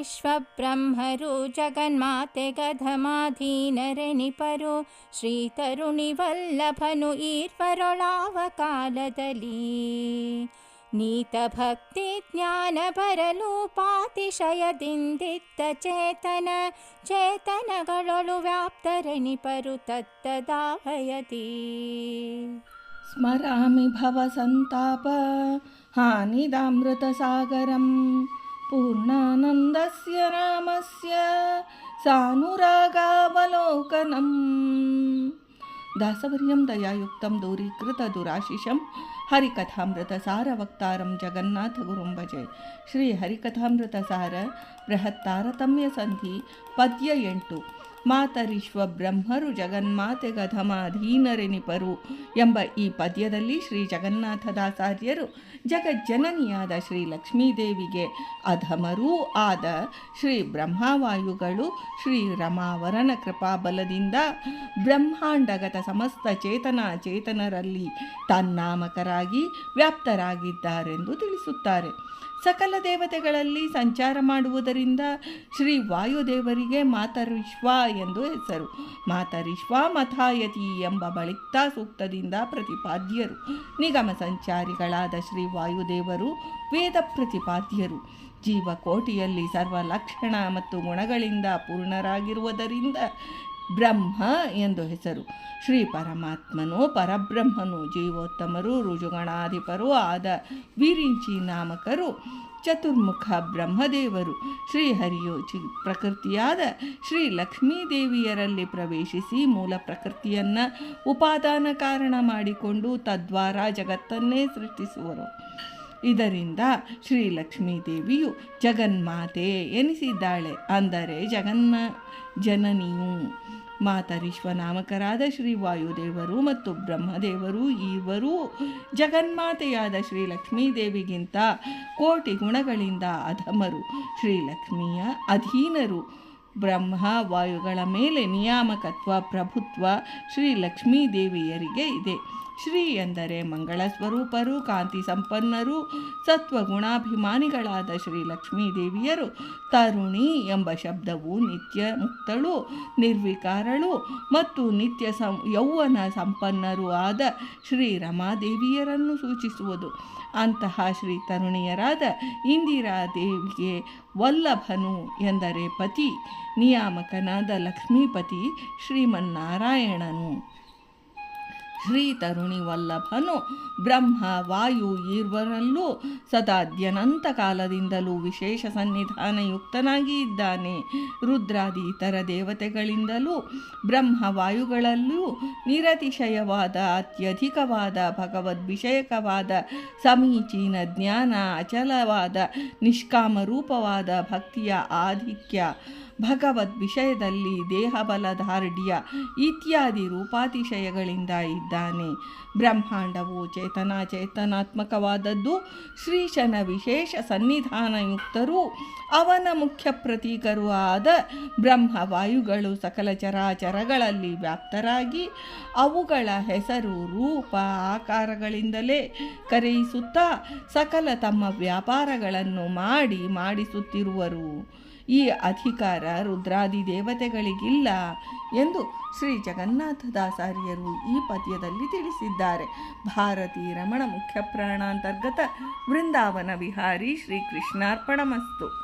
ಮಾತರಿಶ್ವಬ್ರಹ್ಮರು ಜಗನ್ಮಾತೆ ಗಧಮಾಧೀನರೆನಿಪರು ಶ್ರೀತರುಣಿ ವಲ್ಲಭನು ಈರ್ವರೊಳಾವ ಕಾಲದಲ್ಲಿ ನೀತ ಭಕ್ತಿ ಜ್ಞಾನ ಬರಲು ಪಾತಿಶಯದಿಂದಿತ್ತ ಚೇತನ ಚೇತನಗಳೊಳು ವ್ಯಾಪ್ತರೆನಿಪರು ತತ್ತದಾಭಯತಿ ಸ್ಮರಾಮಿ ಭವಸಂತಾಪ ಹಾನಿದಾಮೃತಸಾಗರಂ पूर्णानन्दस्य रामस्य सानुरागावलोकनम्। दासवर्यं दयायुक्तं दूरीकृतदुराशिषं हरिकथामृतसारवक्तारं जगन्नाथगुरुं भजे श्रीहरिकथामृतसार बृहत्तारतम्यसन्धि पद्य एण्टु ಮಾತರಿಶ್ವ ಬ್ರಹ್ಮರು ಜಗನ್ಮಾತೆ ಗಧಮಾಧೀನರೆನಿಪರು ಎಂಬ ಈ ಪದ್ಯದಲ್ಲಿ ಶ್ರೀ ಜಗನ್ನಾಥದಾಸಾರ್ಯರು ಜಗಜ್ಜನನಿಯಾದ ಶ್ರೀ ಲಕ್ಷ್ಮೀದೇವಿಗೆ ಅಧಮರೂ ಆದ ಶ್ರೀ ಬ್ರಹ್ಮವಾಯುಗಳು ಶ್ರೀ ರಮಾವರನ ಕೃಪಾಬಲದಿಂದ ಬ್ರಹ್ಮಾಂಡಗತ ಸಮಸ್ತ ಚೇತನ ಚೇತನರಲ್ಲಿ ತನ್ನಾಮಕರಾಗಿ ವ್ಯಾಪ್ತರಾಗಿದ್ದಾರೆಂದು ತಿಳಿಸುತ್ತಾರೆ. ಸಕಲ ದೇವತೆಗಳಲ್ಲಿ ಸಂಚಾರ ಮಾಡುವುದರಿಂದ ಶ್ರೀ ವಾಯುದೇವರಿಗೆ ಮಾತರಿಶ್ವ ಎಂದು ಹೆಸರು. ಮಾತರಿಶ್ವ ಮಥಾಯತಿ ಎಂಬ ಬಳಿಕ್ತಾ ಸೂಕ್ತದಿಂದ ಪ್ರತಿಪಾದ್ಯರು. ನಿಗಮ ಸಂಚಾರಿಗಳಾದ ಶ್ರೀ ವಾಯುದೇವರು, ವೇದ ಪ್ರತಿಪಾದ್ಯರು. ಜೀವಕೋಟಿಯಲ್ಲಿ ಸರ್ವ ಲಕ್ಷಣ ಮತ್ತು ಗುಣಗಳಿಂದ ಪೂರ್ಣರಾಗಿರುವುದರಿಂದ ಬ್ರಹ್ಮ ಎಂದು ಹೆಸರು. ಶ್ರೀ ಪರಮಾತ್ಮನು ಪರಬ್ರಹ್ಮನು ಜೀವೋತ್ತಮರು ರುಜುಗಣಾಧಿಪರು ಆದ ವಿರಿಂಚಿ ನಾಮಕರು. ಚತುರ್ಮುಖ ಬ್ರಹ್ಮದೇವರು ಶ್ರೀಹರಿಯು ಚಿ ಪ್ರಕೃತಿಯಾದ ಶ್ರೀ ಲಕ್ಷ್ಮೀದೇವಿಯರಲ್ಲಿ ಪ್ರವೇಶಿಸಿ ಮೂಲ ಪ್ರಕೃತಿಯನ್ನು ಉಪಾದಾನ ಕಾರಣ ಮಾಡಿಕೊಂಡು ತದ್ವಾರ ಜಗತ್ತನ್ನೇ ಸೃಷ್ಟಿಸುವರು. ಇದರಿಂದ ಶ್ರೀ ಲಕ್ಷ್ಮೀದೇವಿಯು ಜಗನ್ಮಾತೆ ಎನಿಸಿದ್ದಾಳೆ. ಅಂದರೆ ಜಗನ್ಮ ಜನನಿಯು. ಮಾತರಿಶ್ವನಾಮಕರಾದ ಶ್ರೀ ವಾಯುದೇವರು ಮತ್ತು ಬ್ರಹ್ಮದೇವರು ಇವರು ಜಗನ್ಮಾತೆಯಾದ ಶ್ರೀ ಲಕ್ಷ್ಮೀದೇವಿಗಿಂತ ಕೋಟಿ ಗುಣಗಳಿಂದ ಅಧಮರು. ಶ್ರೀಲಕ್ಷ್ಮಿಯ ಅಧೀನರು. ಬ್ರಹ್ಮ ವಾಯುಗಳ ಮೇಲೆ ನಿಯಾಮಕತ್ವ, ಪ್ರಭುತ್ವ ಶ್ರೀ ಲಕ್ಷ್ಮೀದೇವಿಯರಿಗೆ ಇದೆ. ಶ್ರೀ ಎಂದರೆ ಮಂಗಳ ಸ್ವರೂಪರು, ಕಾಂತಿ ಸಂಪನ್ನರು, ಸತ್ವಗುಣಾಭಿಮಾನಿಗಳಾದ ಶ್ರೀ ಲಕ್ಷ್ಮೀದೇವಿಯರು ತರುಣಿ ಎಂಬ ಶಬ್ದವು ನಿತ್ಯ ಮುಕ್ತಳು, ನಿರ್ವಿಕಾರಳು ಮತ್ತು ನಿತ್ಯ ಸಂ, ಯೌವನ ಸಂಪನ್ನರು ಆದ ಶ್ರೀ ರಮಾದೇವಿಯರನ್ನು ಸೂಚಿಸುವುದು. ಅಂತಹ ಶ್ರೀ ತರುಣಿಯರಾದ ಇಂದಿರಾದೇವಿಗೆ ವಲ್ಲಭನು ಎಂದರೆ ಪತಿ, ನಿಯಾಮಕನಾದ ಲಕ್ಷ್ಮೀಪತಿ ಶ್ರೀಮನ್ನಾರಾಯಣನು. ಶ್ರೀ ತರುಣಿ ವಲ್ಲಭನು ಬ್ರಹ್ಮ ವಾಯು ಈರ್ವರಲ್ಲೂ ಸದಾದ್ಯನಂತ ಕಾಲದಿಂದಲೂ ವಿಶೇಷ ಸನ್ನಿಧಾನಯುಕ್ತನಾಗಿ ಇದ್ದಾನೆ ರುದ್ರಾದಿ ಇತರ ದೇವತೆಗಳಿಂದಲೂ ಬ್ರಹ್ಮ ವಾಯುಗಳಲ್ಲೂ ನಿರತಿಶಯವಾದ, ಅತ್ಯಧಿಕವಾದ, ಭಗವದ್ವಿಷಯಕವಾದ, ಸಮೀಚೀನ ಜ್ಞಾನ, ಅಚಲವಾದ ನಿಷ್ಕಾಮರೂಪವಾದ ಭಕ್ತಿಯ ಆಧಿಕ್ಯ ಭಗವದ್ ವಿಷಯದಲ್ಲಿ ದೇಹಬಲಧಾರ್ಢ್ಯ ಇತ್ಯಾದಿ ರೂಪಾತಿಶಯಗಳಿಂದ ಇದ್ದಾನೆ ಬ್ರಹ್ಮಾಂಡವು ಚೇತನ ಚೇತನಾತ್ಮಕವಾದದ್ದು. ಶ್ರೀಶನ ವಿಶೇಷ ಸನ್ನಿಧಾನಯುಕ್ತರೂ. ಅವನ ಮುಖ್ಯ ಪ್ರತೀಕರೂ ಆದ ಬ್ರಹ್ಮವಾಯುಗಳು ಸಕಲ ಚರಾಚರಗಳಲ್ಲಿ ವ್ಯಾಪ್ತರಾಗಿ. ಅವುಗಳ ಹೆಸರು ರೂಪ ಆಕಾರಗಳಿಂದಲೇ ಕರೆಯಿಸುತ್ತಾ ಸಕಲ ತಮ್ಮ ವ್ಯಾಪಾರಗಳನ್ನು ಮಾಡಿ ಮಾಡಿಸುತ್ತಿರುವರು. ಈ ಅಧಿಕಾರ ರುದ್ರಾದಿ ದೇವತೆಗಳಿಗಿಲ್ಲ ಎಂದು ಶ್ರೀ ಜಗನ್ನಾಥದಾಸಾರ್ಯರು ಈ ಪದ್ಯದಲ್ಲಿ ತಿಳಿಸಿದ್ದಾರೆ. ಭಾರತೀ ರಮಣ ಮುಖ್ಯ ಪ್ರಾಣಾಂತರ್ಗತ ವೃಂದಾವನ ವಿಹಾರಿ ಶ್ರೀ ಕೃಷ್ಣಾರ್ಪಣಮಸ್ತು